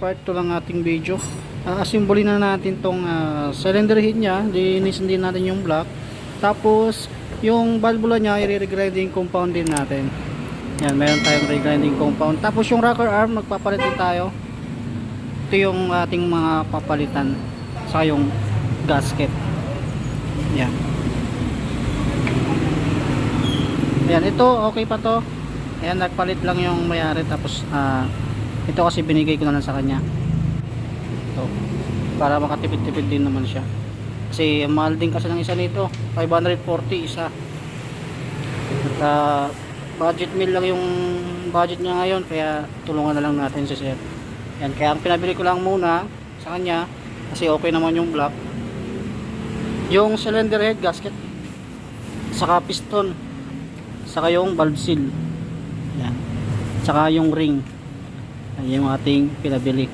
part 2 lang ating video. Uh, asimboli na natin tong ah, cylinder head niya, linisin din natin yung block. Tapos, yung valvula niya, i-regrinding compound din natin. Yan, meron tayong regrinding compound. Tapos yung rocker arm, magpapalit din tayo. Ito yung ating mga papalitan. Saka yung gasket. Yan. Yan, ito okay pa to. Ayan, nagpalit lang yung mayari tapos ah, ito kasi binigay ko na lang sa kanya. Ito. Para makatipid-tipid din naman siya. Kasi mahal din kasi ng isa nito. 540 isa. At ah, budget meal lang yung budget niya ngayon kaya tulungan na lang natin si Sir. Yan, kaya ang pinabili ko lang muna sa kanya kasi okay naman yung block. Yung cylinder head gasket saka piston saka yung valve seal yan saka yung ring yan yung ating pinabili.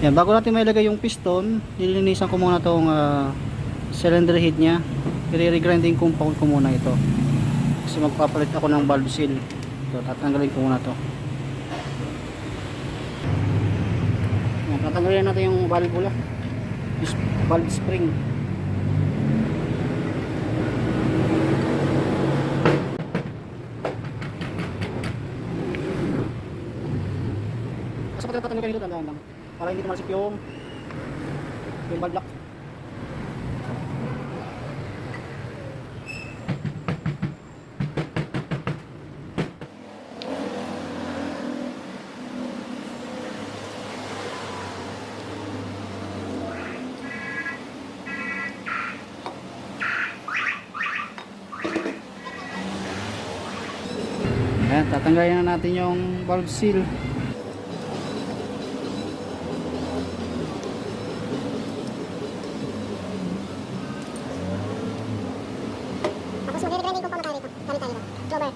Yan bago natin mailagay yung piston nilinisan ko muna tong ah, cylinder head nya i-regrinding compound ko muna ito. Kasi magpapalit ako ng valve seal. Ito tatanggalin ko muna to. Yan, tatanggalin natin yung valvula yung valve spring Pati tatanggalin dito, lang. Para hindi tumalsik yung yung valve lock. Ayan, tatanggalin na natin yung valve seal. Tapos magre-grinding ko pa makain ito. Gamit tayo ito. Jober.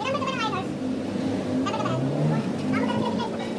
Ilan ba ito ng items? Ano ba ito? Ako ba ito pinag-grade?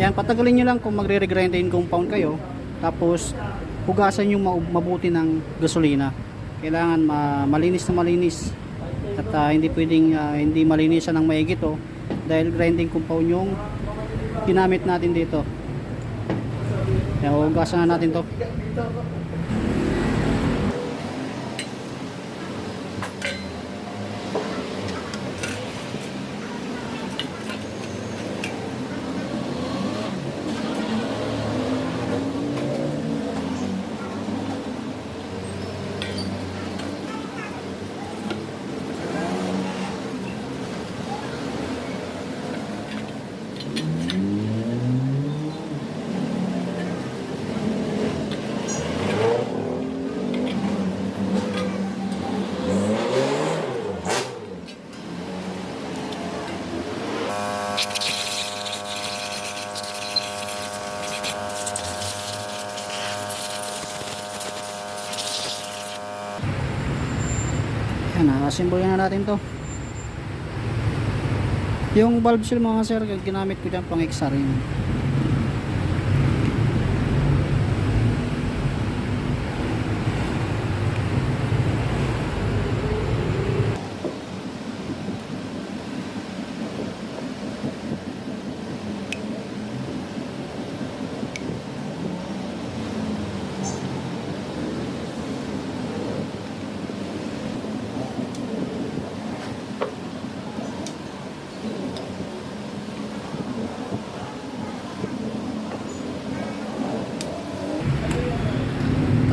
Yan, patagalin nyo lang kung magre-regrinding compound kayo. Tapos, hugasan yung ma- mabuti ng gasolina. Kailangan ma- malinis na malinis. At ah, hindi pwedeng ah, hindi malinisan ng maigit oh, dahil grinding compound yung ginamit natin dito. Yan, hugasan na natin to. Yan, assemble na natin to. Yung valve seal mga sir, ginamit ko dyan pang XR yun.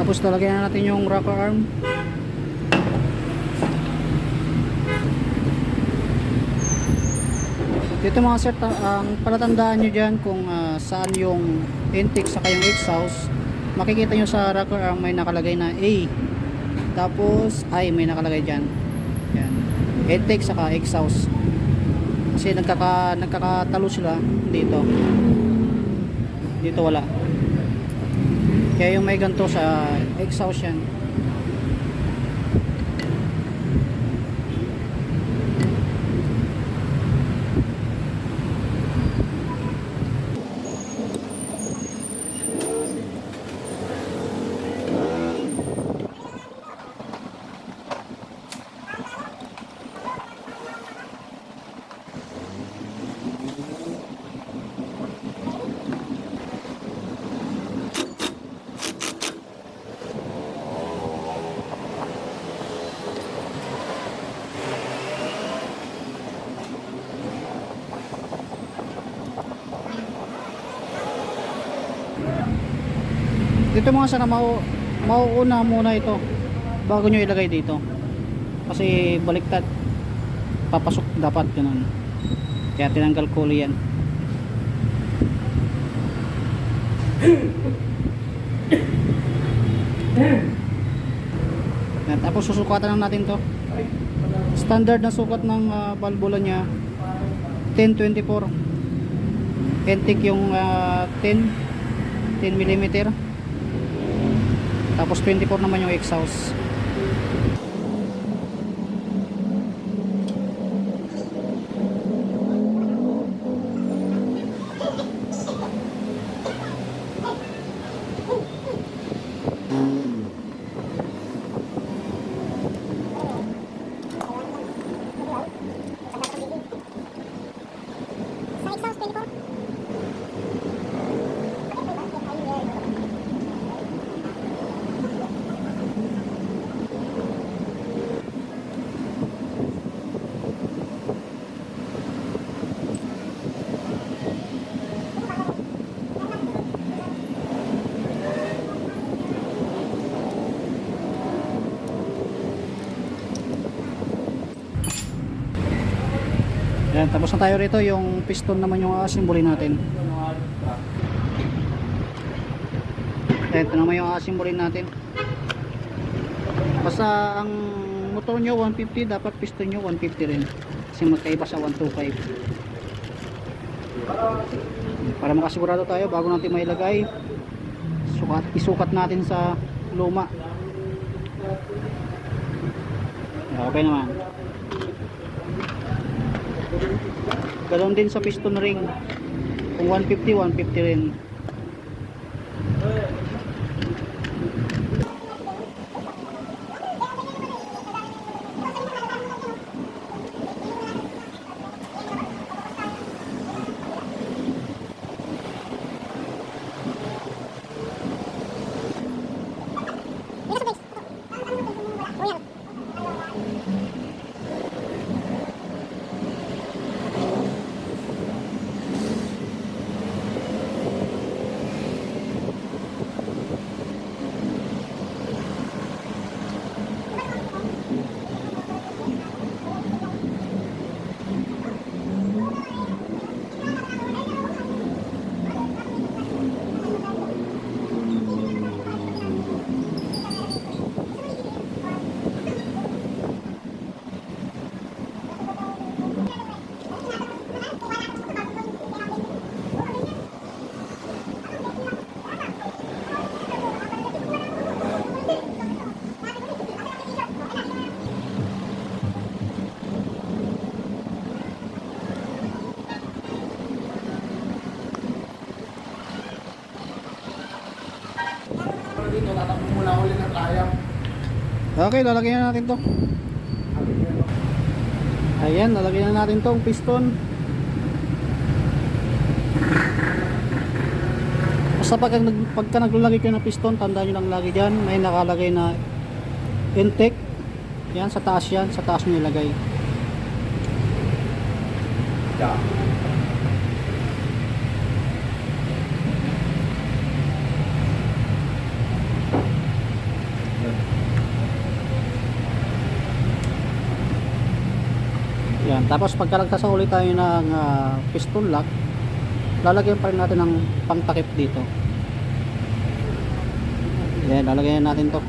Tapos lalagyan na natin yung rocker arm. Dito mga sir, ang palatandaan nyo dyan kung ah, saan yung intake sa kayong exhaust. Makikita nyo sa rocker arm may nakalagay na A. Tapos I may nakalagay dyan. Yan. Intake saka exhaust. Kasi nagkaka, nagkakatalo sila dito. Dito wala. Kaya yung may ganito sa exhaust yan. Dito mga sana mau mauuna muna ito bago nyo ilagay dito. Kasi baliktad. Papasok dapat ganun. Kaya tinanggal ko yan. Yan, tapos susukatan lang natin to. Standard na sukat ng uh, valvula niya 1024. Kentik yung ah, 10 10 mm. Tapos 24 naman yung exhaust. Sa exhaust 24. Yan, tapos na tayo rito yung piston naman yung asimboli natin. Yan, ito naman yung asimboli natin. Basta ang motor nyo 150, dapat piston nyo 150 rin. Kasi magkaiba sa 125. Para makasigurado tayo bago natin mailagay, sukat, isukat natin sa luma. Yan, Okay naman. Ganon din sa piston ring. Kung 150, 150 rin. Okay, lalagyan na natin to. Ayan, lalagyan na natin tong piston. Basta pag, pagka naglalagay kayo ng piston, tandaan nyo lang lagi dyan, may nakalagay na intake. Yan, sa taas yan, sa taas nyo ilagay. Yeah. Ayan. Tapos pagka nagsasauli tayo ng ah, piston lock, lalagyan pa rin natin ng pangtakip dito. Ayan, lalagyan natin to.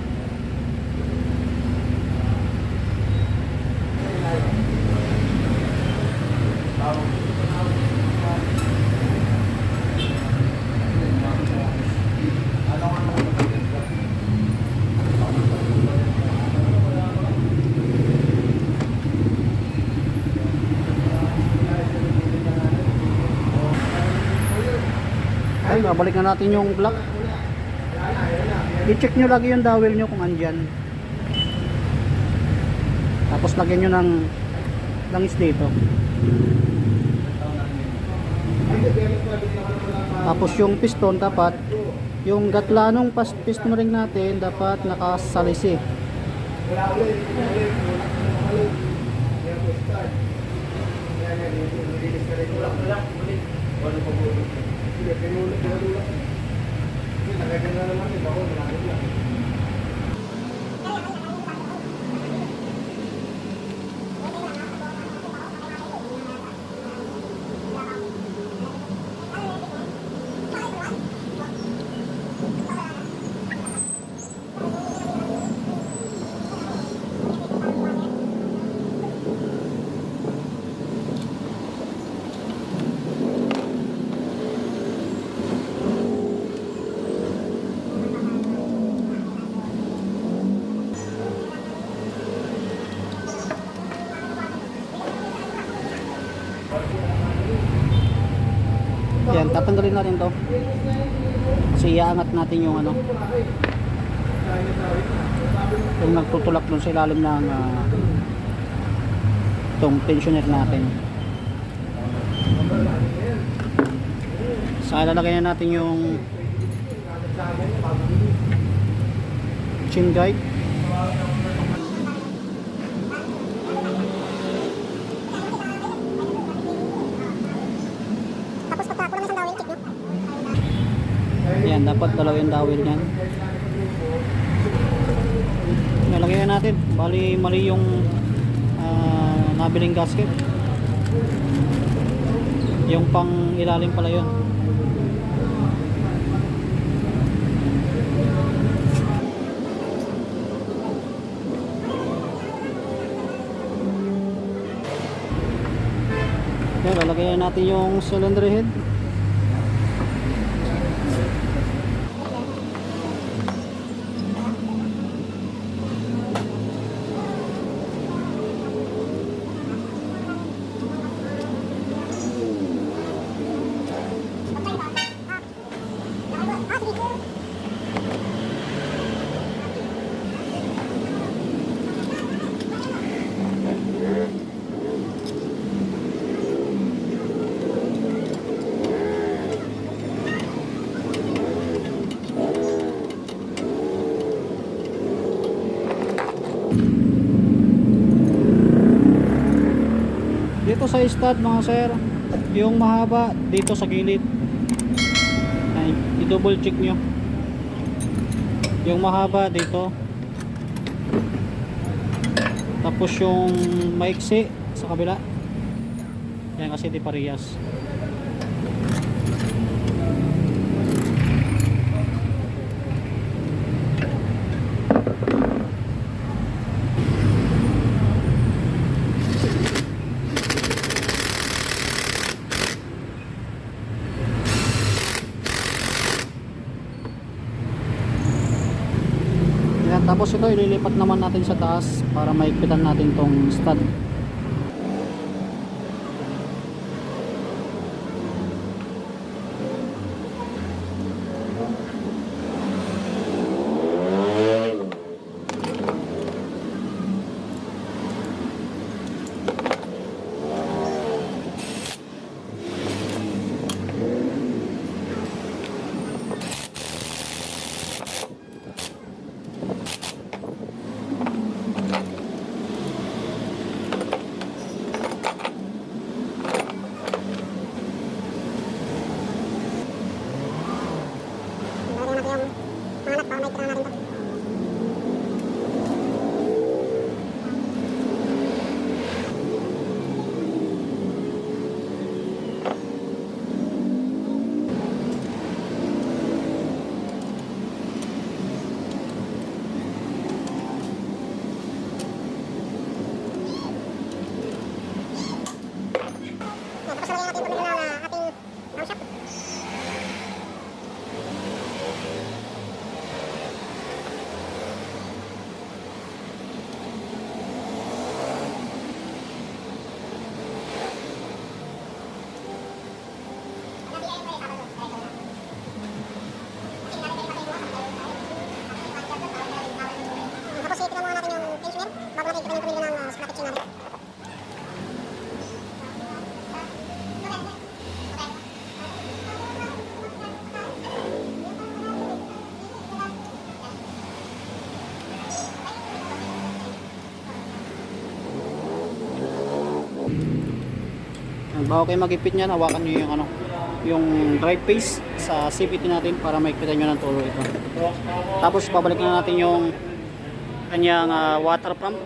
Ay, babalik na natin yung block. I-check nyo lagi yung dowel nyo kung andyan. Tapos lagyan nyo ng langis dito. Tapos yung piston dapat yung gatlanong pas piston ring natin dapat nakasalisi. Yan, tatanggalin natin to. Kasi iaangat natin yung ano. Yung nagtutulak dun sa ilalim ng ah, itong tensioner natin. Sa lalagay na natin yung chin guide. Tapos pagka kulang isang dawin, check nyo. Dalawa yung dowel niyan. Nalagay na natin. Bali, mali yung ah, nabiling gasket. Yung pang ilalim pala yun. Okay, natin yung cylinder head. Sa stud mga sir, yung mahaba dito sa gilid. Ay, i-double check nyo. Yung mahaba dito. Tapos yung maiksi sa kabila. Yan kasi di parehas. Yan, tapos ito ililipat naman natin sa taas para maigpitan natin tong stud. Bago kayo magipit niyan, hawakan niyo yung ano, yung drive face sa CVT natin para maikpitan nyo ng tulo ito. Tapos babalik na natin yung kanyang ah, water pump.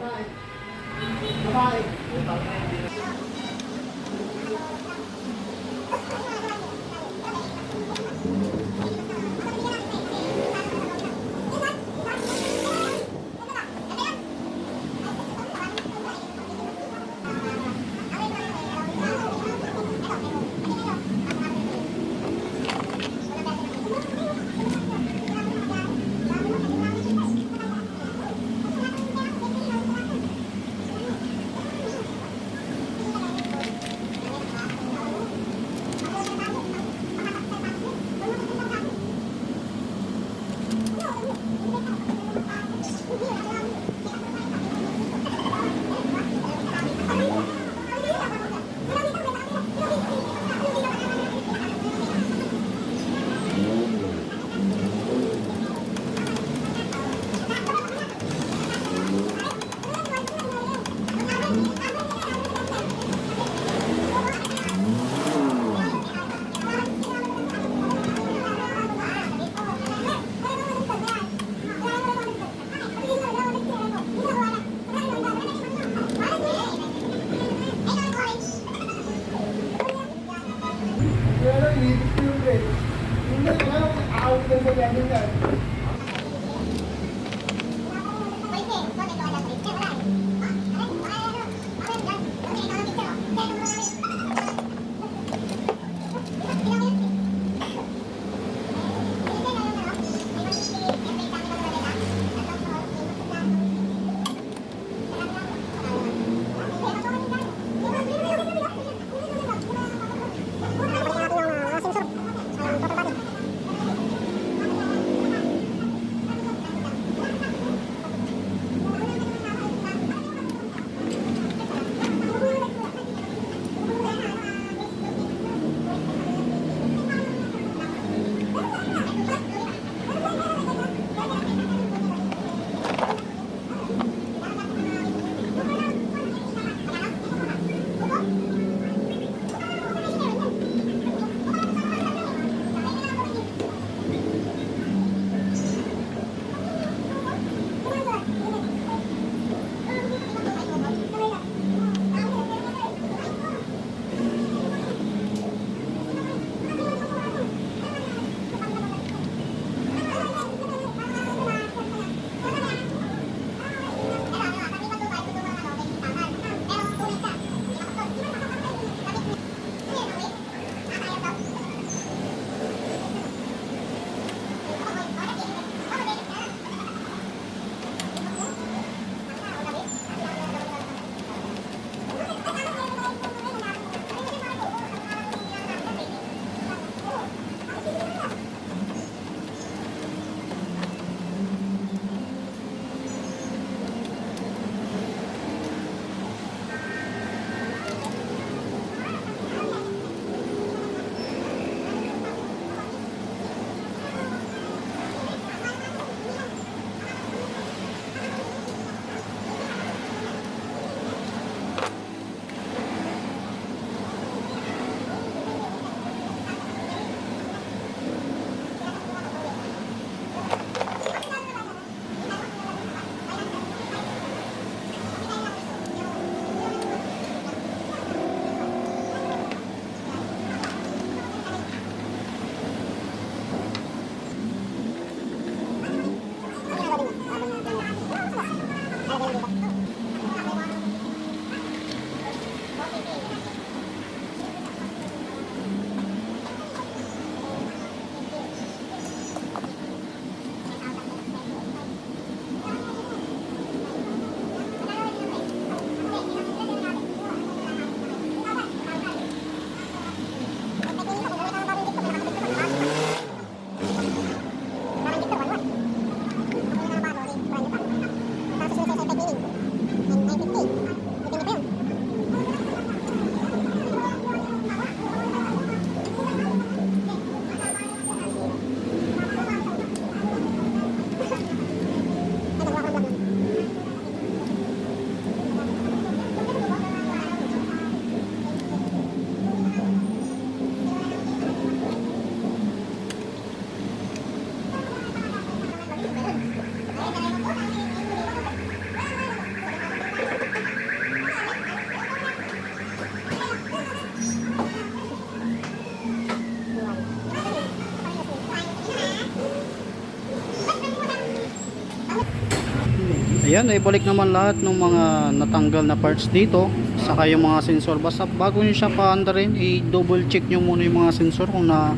Yan, ibalik naman lahat ng mga natanggal na parts dito. Saka yung mga sensor. Basta bago nyo siya paanda rin, i-double check nyo muna yung mga sensor kung na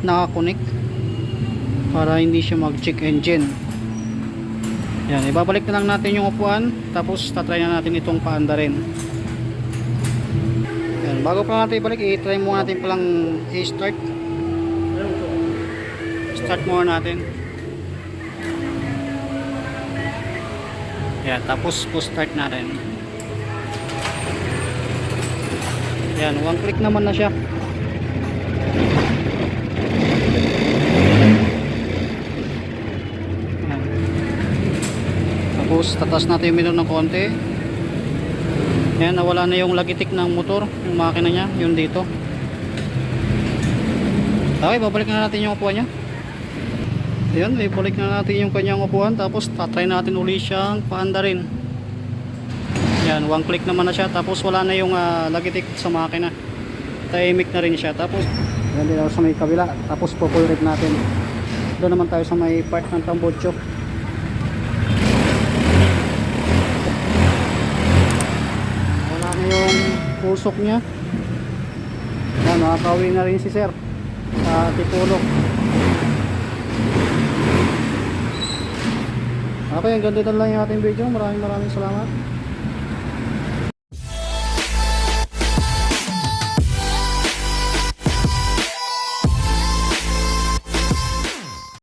nakakonect. Para hindi siya mag-check engine. Yan, ibabalik na lang natin yung upuan. Tapos tatry na natin itong paanda rin. Yan, bago pa natin ibalik, i-try muna natin palang i-start. Start muna natin. Yan, tapos po start natin. Yan, one click naman na siya. Yan. Tapos tatas natin yung menu ng konti. Yan, nawala na yung lagitik ng motor, yung makina niya, yung dito. Okay, babalik na natin yung upuan niya. Ayan, ibalik na natin yung kanyang upuan tapos tatry natin uli siyang paanda rin. Yan, one click naman na siya tapos wala na yung ah, lagitik sa makina. Tahimik na rin siya tapos yan din sa may kabila tapos pupull natin. Doon naman tayo sa may part ng tambocho. Wala na yung pusok niya. Yan, nakakawin na rin si sir sa tipulok. Okay, hanggang dito lang yung ating video. Maraming maraming salamat.